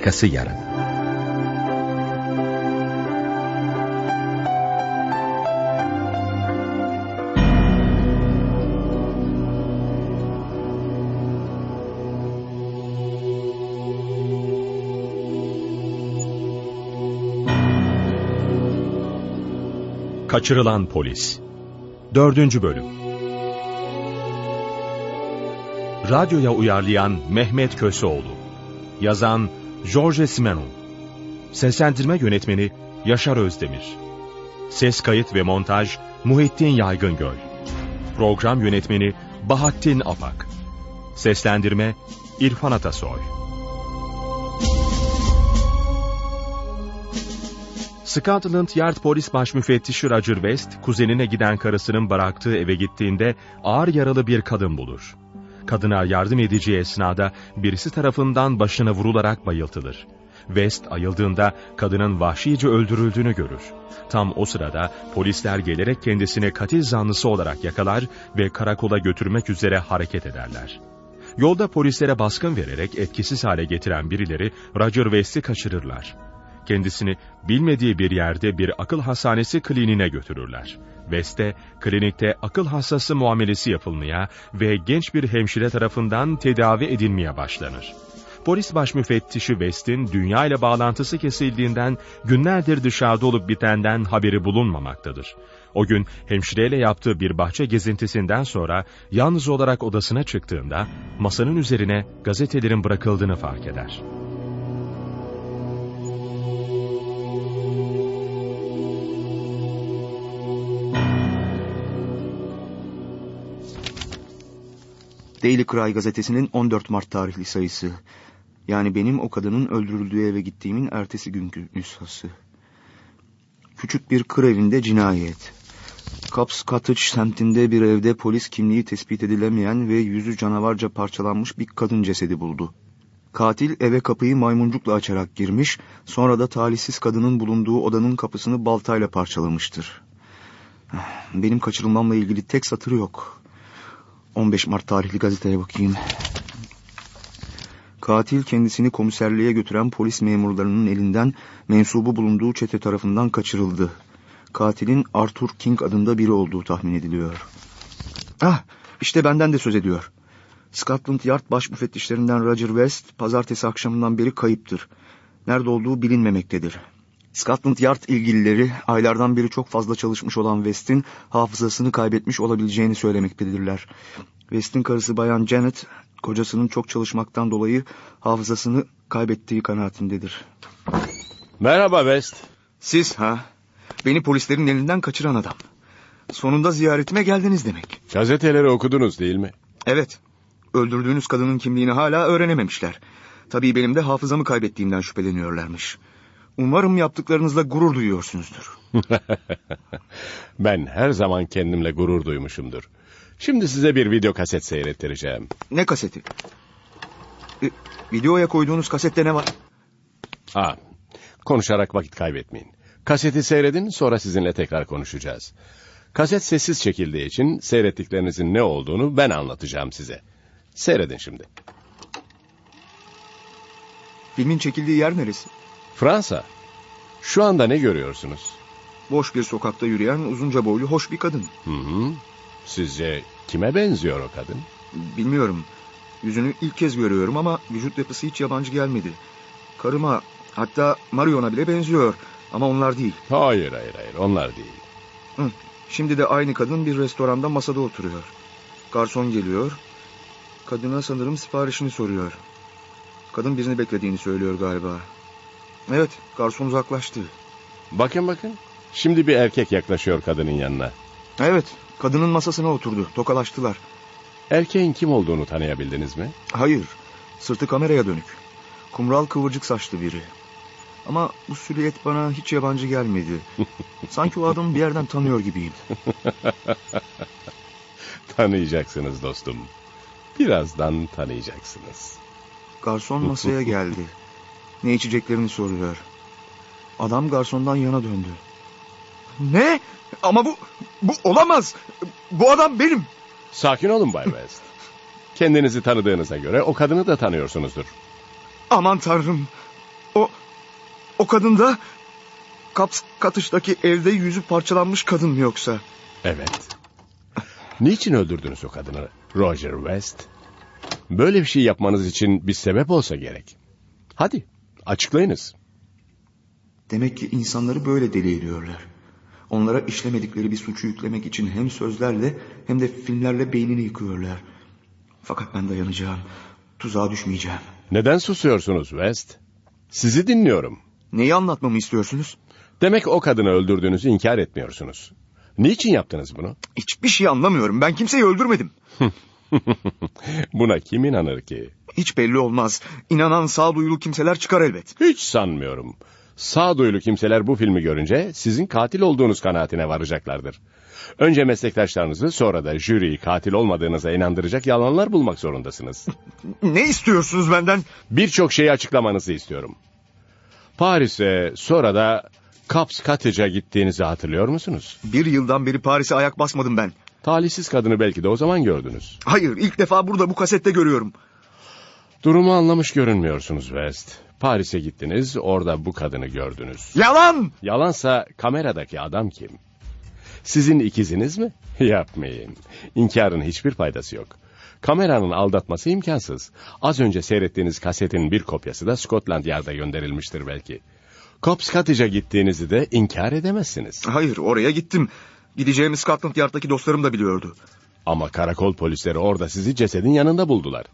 Arkası yarın. Kaçırılan Polis 4. Bölüm Radyoya uyarlayan Mehmet Köseoğlu Yazan George Simenon Seslendirme Yönetmeni Yaşar Özdemir. Ses kayıt ve montaj Muhittin Yaygıngöl. Program Yönetmeni Bahattin Apak. Seslendirme İrfan Atasoy. Scotland Yard Polis Başmüfettişi Roger West, kuzenine giden karısının bıraktığı eve gittiğinde ağır yaralı bir kadın bulur. Kadına yardım edeceği esnada birisi tarafından başına vurularak bayıltılır. West ayıldığında kadının vahşice öldürüldüğünü görür. Tam o sırada polisler gelerek kendisini katil zanlısı olarak yakalar ve karakola götürmek üzere hareket ederler. Yolda polislere baskın vererek etkisiz hale getiren birileri Roger West'i kaçırırlar kendisini bilmediği bir yerde bir akıl hastanesi kliniğine götürürler. West'e klinikte akıl hastası muamelesi yapılmaya ve genç bir hemşire tarafından tedavi edilmeye başlanır. Polis baş müfettişi West'in dünya ile bağlantısı kesildiğinden günlerdir dışarıda olup bitenden haberi bulunmamaktadır. O gün hemşireyle yaptığı bir bahçe gezintisinden sonra yalnız olarak odasına çıktığında masanın üzerine gazetelerin bırakıldığını fark eder. Daily Cry gazetesinin 14 Mart tarihli sayısı. Yani benim o kadının öldürüldüğü eve gittiğimin ertesi günkü nüshası. Küçük bir kır evinde cinayet. Caps Cottage semtinde bir evde polis kimliği tespit edilemeyen ve yüzü canavarca parçalanmış bir kadın cesedi buldu. Katil eve kapıyı maymuncukla açarak girmiş, sonra da talihsiz kadının bulunduğu odanın kapısını baltayla parçalamıştır. Benim kaçırılmamla ilgili tek satır yok. 15 Mart tarihli gazeteye bakayım. Katil kendisini komiserliğe götüren polis memurlarının elinden mensubu bulunduğu çete tarafından kaçırıldı. Katilin Arthur King adında biri olduğu tahmin ediliyor. Ah işte benden de söz ediyor. Scotland Yard baş müfettişlerinden Roger West pazartesi akşamından beri kayıptır. Nerede olduğu bilinmemektedir. Scotland Yard ilgilileri aylardan beri çok fazla çalışmış olan West'in hafızasını kaybetmiş olabileceğini söylemektedirler. West'in karısı Bayan Janet, kocasının çok çalışmaktan dolayı hafızasını kaybettiği kanaatindedir. Merhaba West. Siz ha? Beni polislerin elinden kaçıran adam. Sonunda ziyaretime geldiniz demek. Gazeteleri okudunuz değil mi? Evet. Öldürdüğünüz kadının kimliğini hala öğrenememişler. Tabii benim de hafızamı kaybettiğimden şüpheleniyorlarmış. Umarım yaptıklarınızla gurur duyuyorsunuzdur. ben her zaman kendimle gurur duymuşumdur. Şimdi size bir video kaset seyrettireceğim. Ne kaseti? E, videoya koyduğunuz kasette ne var? Ha, konuşarak vakit kaybetmeyin. Kaseti seyredin sonra sizinle tekrar konuşacağız. Kaset sessiz çekildiği için seyrettiklerinizin ne olduğunu ben anlatacağım size. Seyredin şimdi. Filmin çekildiği yer neresi? Fransa. Şu anda ne görüyorsunuz? Boş bir sokakta yürüyen uzunca boylu hoş bir kadın. Hı hı. Sizce kime benziyor o kadın? Bilmiyorum. Yüzünü ilk kez görüyorum ama vücut yapısı hiç yabancı gelmedi. Karıma hatta Marion'a bile benziyor ama onlar değil. Hayır hayır hayır onlar değil. Hı. Şimdi de aynı kadın bir restoranda masada oturuyor. Garson geliyor. Kadına sanırım siparişini soruyor. Kadın birini beklediğini söylüyor galiba. Evet, garson uzaklaştı. Bakın bakın. Şimdi bir erkek yaklaşıyor kadının yanına. Evet, kadının masasına oturdu. Tokalaştılar. Erkeğin kim olduğunu tanıyabildiniz mi? Hayır, sırtı kameraya dönük. Kumral kıvırcık saçlı biri. Ama bu silüet bana hiç yabancı gelmedi. Sanki o adamı bir yerden tanıyor gibiyim. Tanıyacaksınız dostum. Birazdan tanıyacaksınız. Garson masaya geldi. Ne içeceklerini soruyor. Adam garsondan yana döndü. Ne? Ama bu, bu olamaz. Bu adam benim. Sakin olun Bay West. Kendinizi tanıdığınıza göre o kadını da tanıyorsunuzdur. Aman tanrım. O, o kadın da Kaps katıştaki evde yüzü parçalanmış kadın mı yoksa? Evet. Niçin öldürdünüz o kadını Roger West? Böyle bir şey yapmanız için bir sebep olsa gerek. Hadi açıklayınız. Demek ki insanları böyle deli ediyorlar. Onlara işlemedikleri bir suçu yüklemek için hem sözlerle hem de filmlerle beynini yıkıyorlar. Fakat ben dayanacağım. Tuzağa düşmeyeceğim. Neden susuyorsunuz West? Sizi dinliyorum. Neyi anlatmamı istiyorsunuz? Demek o kadını öldürdüğünüzü inkar etmiyorsunuz. Niçin yaptınız bunu? Hiçbir şey anlamıyorum. Ben kimseyi öldürmedim. Buna kim inanır ki? Hiç belli olmaz. İnanan sağduyulu kimseler çıkar elbet. Hiç sanmıyorum. Sağduyulu kimseler bu filmi görünce sizin katil olduğunuz kanaatine varacaklardır. Önce meslektaşlarınızı sonra da jüriyi katil olmadığınıza inandıracak yalanlar bulmak zorundasınız. Ne istiyorsunuz benden? Birçok şeyi açıklamanızı istiyorum. Paris'e sonra da Kaps Cottage'a gittiğinizi hatırlıyor musunuz? Bir yıldan beri Paris'e ayak basmadım ben. Talihsiz kadını belki de o zaman gördünüz. Hayır ilk defa burada bu kasette görüyorum. Durumu anlamış görünmüyorsunuz West. Paris'e gittiniz, orada bu kadını gördünüz. Yalan! Yalansa kameradaki adam kim? Sizin ikiziniz mi? Yapmayın. İnkarın hiçbir faydası yok. Kameranın aldatması imkansız. Az önce seyrettiğiniz kasetin bir kopyası da Scotland Yard'a gönderilmiştir belki. Cops Cottage'a gittiğinizi de inkar edemezsiniz. Hayır oraya gittim. Gideceğimi Scotland Yard'daki dostlarım da biliyordu. Ama karakol polisleri orada sizi cesedin yanında buldular.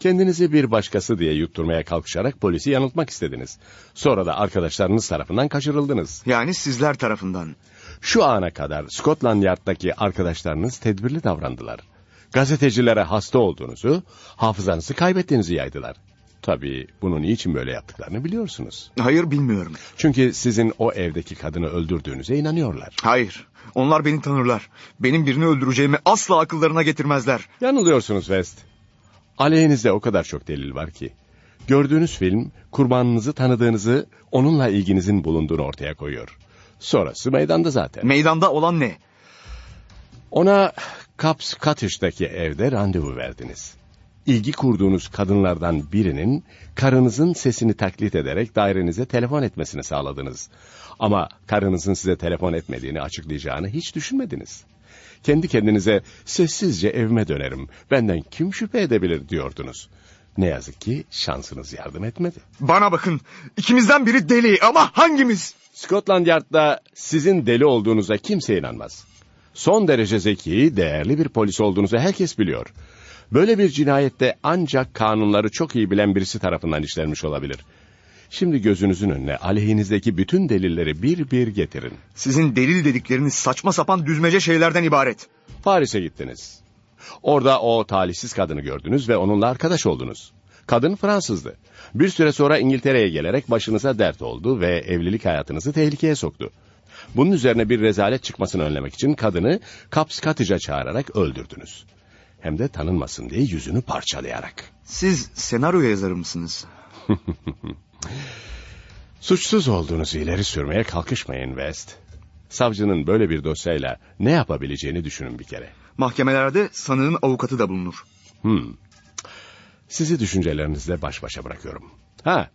Kendinizi bir başkası diye yutturmaya kalkışarak polisi yanıltmak istediniz. Sonra da arkadaşlarınız tarafından kaçırıldınız. Yani sizler tarafından. Şu ana kadar Scotland Yard'daki arkadaşlarınız tedbirli davrandılar. Gazetecilere hasta olduğunuzu, hafızanızı kaybettiğinizi yaydılar. Tabii bunun niçin böyle yaptıklarını biliyorsunuz. Hayır bilmiyorum. Çünkü sizin o evdeki kadını öldürdüğünüze inanıyorlar. Hayır. Onlar beni tanırlar. Benim birini öldüreceğimi asla akıllarına getirmezler. Yanılıyorsunuz West. Aleyhinizde o kadar çok delil var ki. Gördüğünüz film kurbanınızı tanıdığınızı, onunla ilginizin bulunduğunu ortaya koyuyor. Sonrası meydanda zaten. Meydanda olan ne? Ona Caps Cottage'daki evde randevu verdiniz. İlgi kurduğunuz kadınlardan birinin karınızın sesini taklit ederek dairenize telefon etmesini sağladınız. Ama karınızın size telefon etmediğini açıklayacağını hiç düşünmediniz. Kendi kendinize sessizce evime dönerim, benden kim şüphe edebilir diyordunuz. Ne yazık ki şansınız yardım etmedi. Bana bakın. İkimizden biri deli ama hangimiz? Scotland Yard'da sizin deli olduğunuza kimse inanmaz. Son derece zeki, değerli bir polis olduğunuzu herkes biliyor. Böyle bir cinayette ancak kanunları çok iyi bilen birisi tarafından işlenmiş olabilir. Şimdi gözünüzün önüne aleyhinizdeki bütün delilleri bir bir getirin. Sizin delil dedikleriniz saçma sapan düzmece şeylerden ibaret. Paris'e gittiniz. Orada o talihsiz kadını gördünüz ve onunla arkadaş oldunuz. Kadın Fransızdı. Bir süre sonra İngiltere'ye gelerek başınıza dert oldu ve evlilik hayatınızı tehlikeye soktu. Bunun üzerine bir rezalet çıkmasını önlemek için kadını Cottage'a çağırarak öldürdünüz. Hem de tanınmasın diye yüzünü parçalayarak. Siz senaryo yazarı mısınız? Suçsuz olduğunuzu ileri sürmeye kalkışmayın West. Savcının böyle bir dosyayla ne yapabileceğini düşünün bir kere. Mahkemelerde sanığın avukatı da bulunur. Hmm. Sizi düşüncelerinizle baş başa bırakıyorum. Ha,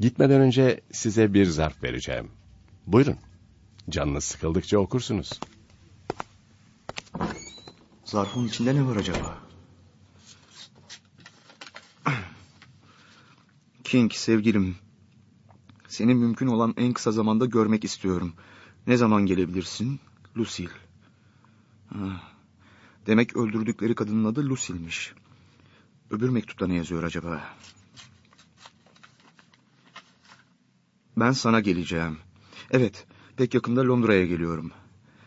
gitmeden önce size bir zarf vereceğim. Buyurun. Canınız sıkıldıkça okursunuz. Zarfın içinde ne var acaba? King sevgilim. Seni mümkün olan en kısa zamanda görmek istiyorum. Ne zaman gelebilirsin? Lucille. Ha, Demek öldürdükleri kadının adı Lucille'miş. Öbür mektupta ne yazıyor acaba? Ben sana geleceğim. Evet, pek yakında Londra'ya geliyorum.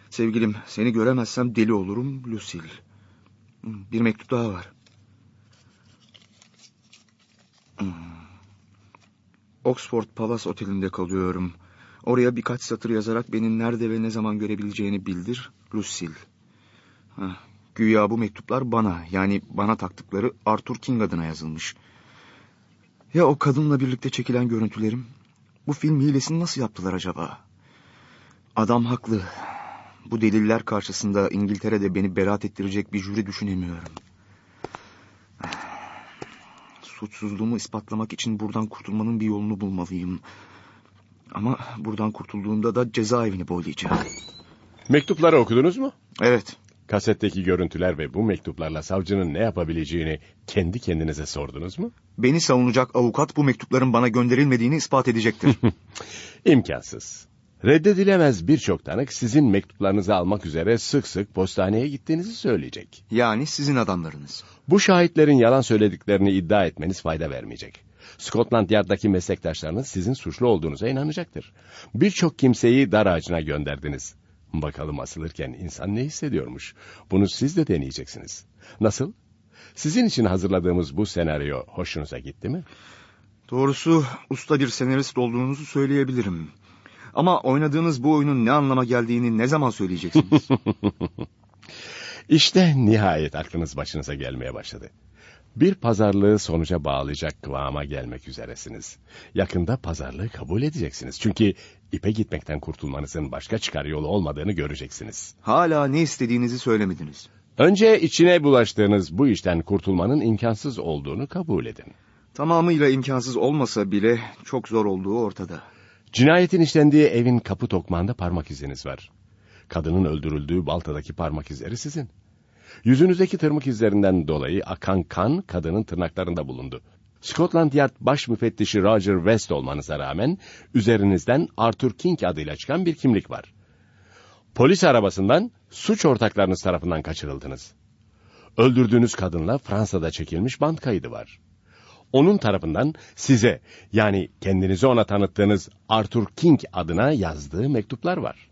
Sevgilim, seni göremezsem deli olurum Lucille. Bir mektup daha var. Hmm. Oxford Palace Oteli'nde kalıyorum. Oraya birkaç satır yazarak beni nerede ve ne zaman görebileceğini bildir, Lucille. Güya bu mektuplar bana, yani bana taktıkları Arthur King adına yazılmış. Ya o kadınla birlikte çekilen görüntülerim? Bu film hilesini nasıl yaptılar acaba? Adam haklı. Bu deliller karşısında İngiltere'de beni beraat ettirecek bir jüri düşünemiyorum. Suçsuzluğumu ispatlamak için buradan kurtulmanın bir yolunu bulmalıyım. Ama buradan kurtulduğumda da cezaevini boylayacağım. Mektupları okudunuz mu? Evet. Kasetteki görüntüler ve bu mektuplarla savcının ne yapabileceğini kendi kendinize sordunuz mu? Beni savunacak avukat bu mektupların bana gönderilmediğini ispat edecektir. İmkansız. Reddedilemez birçok tanık sizin mektuplarınızı almak üzere sık sık postaneye gittiğinizi söyleyecek. yani sizin adamlarınız. Bu şahitlerin yalan söylediklerini iddia etmeniz fayda vermeyecek. Scotland Yard'daki meslektaşlarınız sizin suçlu olduğunuza inanacaktır. Birçok kimseyi dar ağacına gönderdiniz. Bakalım asılırken insan ne hissediyormuş? Bunu siz de deneyeceksiniz. Nasıl? Sizin için hazırladığımız bu senaryo hoşunuza gitti mi? Doğrusu usta bir senarist olduğunuzu söyleyebilirim. Ama oynadığınız bu oyunun ne anlama geldiğini ne zaman söyleyeceksiniz? İşte nihayet aklınız başınıza gelmeye başladı. Bir pazarlığı sonuca bağlayacak kıvama gelmek üzeresiniz. Yakında pazarlığı kabul edeceksiniz. Çünkü ipe gitmekten kurtulmanızın başka çıkar yolu olmadığını göreceksiniz. Hala ne istediğinizi söylemediniz. Önce içine bulaştığınız bu işten kurtulmanın imkansız olduğunu kabul edin. Tamamıyla imkansız olmasa bile çok zor olduğu ortada. Cinayetin işlendiği evin kapı tokmağında parmak iziniz var. Kadının öldürüldüğü baltadaki parmak izleri sizin. Yüzünüzdeki tırmık izlerinden dolayı akan kan kadının tırnaklarında bulundu. Scotland Yard baş müfettişi Roger West olmanıza rağmen üzerinizden Arthur King adıyla çıkan bir kimlik var. Polis arabasından suç ortaklarınız tarafından kaçırıldınız. Öldürdüğünüz kadınla Fransa'da çekilmiş band kaydı var. Onun tarafından size yani kendinizi ona tanıttığınız Arthur King adına yazdığı mektuplar var.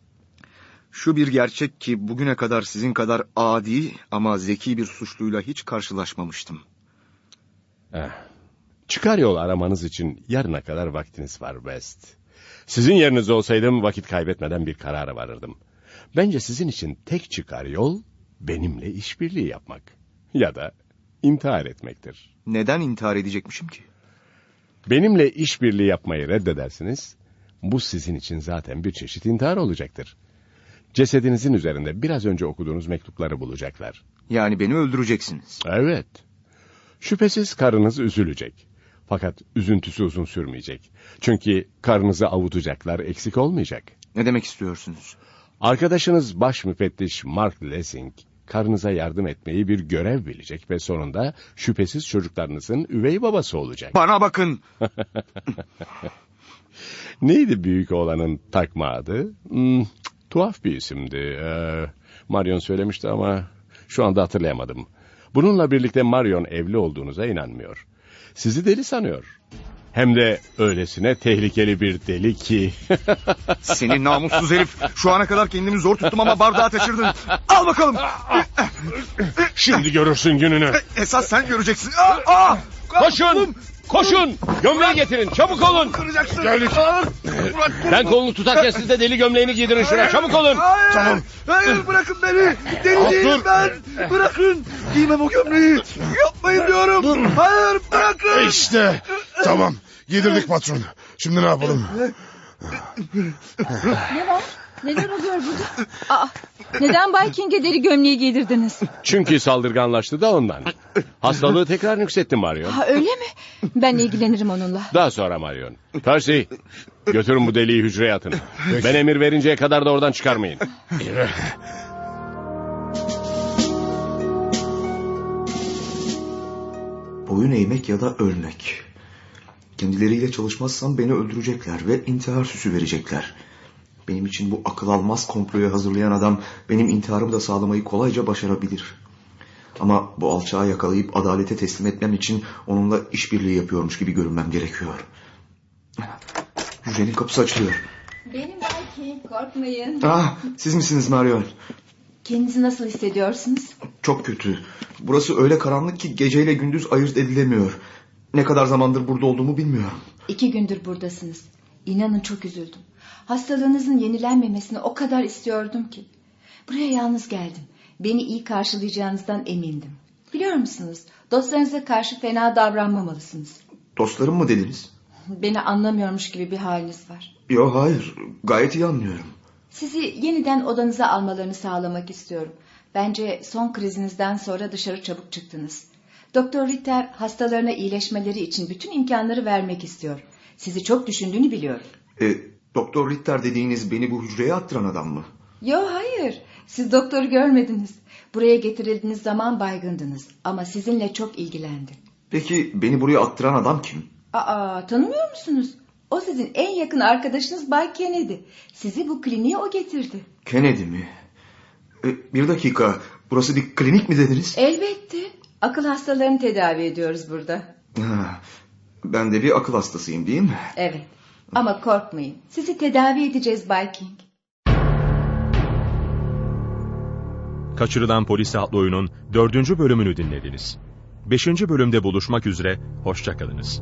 Şu bir gerçek ki bugüne kadar sizin kadar adi ama zeki bir suçluyla hiç karşılaşmamıştım. Eh. Çıkar yol aramanız için yarına kadar vaktiniz var West. Sizin yerinizde olsaydım vakit kaybetmeden bir karara varırdım. Bence sizin için tek çıkar yol benimle işbirliği yapmak ya da intihar etmektir. Neden intihar edecekmişim ki? Benimle işbirliği yapmayı reddedersiniz. Bu sizin için zaten bir çeşit intihar olacaktır. Cesedinizin üzerinde biraz önce okuduğunuz mektupları bulacaklar. Yani beni öldüreceksiniz. Evet. Şüphesiz karınız üzülecek. Fakat üzüntüsü uzun sürmeyecek. Çünkü karınızı avutacaklar eksik olmayacak. Ne demek istiyorsunuz? Arkadaşınız baş müfettiş Mark Lessing, karınıza yardım etmeyi bir görev bilecek ve sonunda şüphesiz çocuklarınızın üvey babası olacak. Bana bakın. Neydi büyük oğlanın takma adı? Hmm, tuhaf bir isimdi. Ee, Marion söylemişti ama şu anda hatırlayamadım. Bununla birlikte Marion evli olduğunuza inanmıyor. Sizi deli sanıyor. Hem de öylesine tehlikeli bir deli ki. Senin namussuz herif. Şu ana kadar kendimi zor tuttum ama bardağı taşırdın. Al bakalım. Şimdi görürsün gününü. Esas sen göreceksin. Aa, aa, Koşun! Koşun! Gömleği getirin, çabuk olun! Kıracaksın. Bırak. Ben kolunu tutarken siz de deli gömleğini giydirin şuna, çabuk olun! Hayır, tamam. Hayır bırakın beni. Deli değilim ben. Bırakın. Giymem o gömleği. Yapmayın diyorum. Dur. Hayır bırakın. İşte tamam giydirdik patron. Şimdi ne yapalım? Ne var? Neler oluyor burada? Aa, neden Bay King'e deri gömleği giydirdiniz? Çünkü saldırganlaştı da ondan. Hastalığı tekrar yükseltti Marion. Ha, öyle mi? Ben ilgilenirim onunla. Daha sonra Marion. Percy, götürün bu deliği hücreye atın. Ben emir verinceye kadar da oradan çıkarmayın. Boyun eğmek ya da ölmek. Kendileriyle çalışmazsam beni öldürecekler ve intihar süsü verecekler. Benim için bu akıl almaz komployu hazırlayan adam benim intiharımı da sağlamayı kolayca başarabilir. Ama bu alçağı yakalayıp adalete teslim etmem için onunla işbirliği yapıyormuş gibi görünmem gerekiyor. Hücrenin kapısı açılıyor. Benim King, korkmayın. Ah, siz misiniz Marion? Kendinizi nasıl hissediyorsunuz? Çok kötü. Burası öyle karanlık ki geceyle gündüz ayırt edilemiyor. Ne kadar zamandır burada olduğumu bilmiyorum. İki gündür buradasınız. İnanın çok üzüldüm. Hastalığınızın yenilenmemesini o kadar istiyordum ki. Buraya yalnız geldim. Beni iyi karşılayacağınızdan emindim. Biliyor musunuz? Dostlarınıza karşı fena davranmamalısınız. Dostlarım mı dediniz? Beni anlamıyormuş gibi bir haliniz var. Yok hayır. Gayet iyi anlıyorum. Sizi yeniden odanıza almalarını sağlamak istiyorum. Bence son krizinizden sonra dışarı çabuk çıktınız. Doktor Ritter hastalarına iyileşmeleri için bütün imkanları vermek istiyor. Sizi çok düşündüğünü biliyorum. E, Doktor Ritter dediğiniz beni bu hücreye attıran adam mı? Yo hayır. Siz doktoru görmediniz. Buraya getirildiğiniz zaman baygındınız. Ama sizinle çok ilgilendi. Peki beni buraya attıran adam kim? Aa tanımıyor musunuz? O sizin en yakın arkadaşınız Bay Kennedy. Sizi bu kliniğe o getirdi. Kennedy mi? E, bir dakika. Burası bir klinik mi dediniz? Elbette. Akıl hastalarını tedavi ediyoruz burada. Ha, ben de bir akıl hastasıyım değil mi? Evet. Ama korkmayın. Sizi tedavi edeceğiz Bay King. Kaçırılan Polis adlı oyunun dördüncü bölümünü dinlediniz. Beşinci bölümde buluşmak üzere, hoşçakalınız.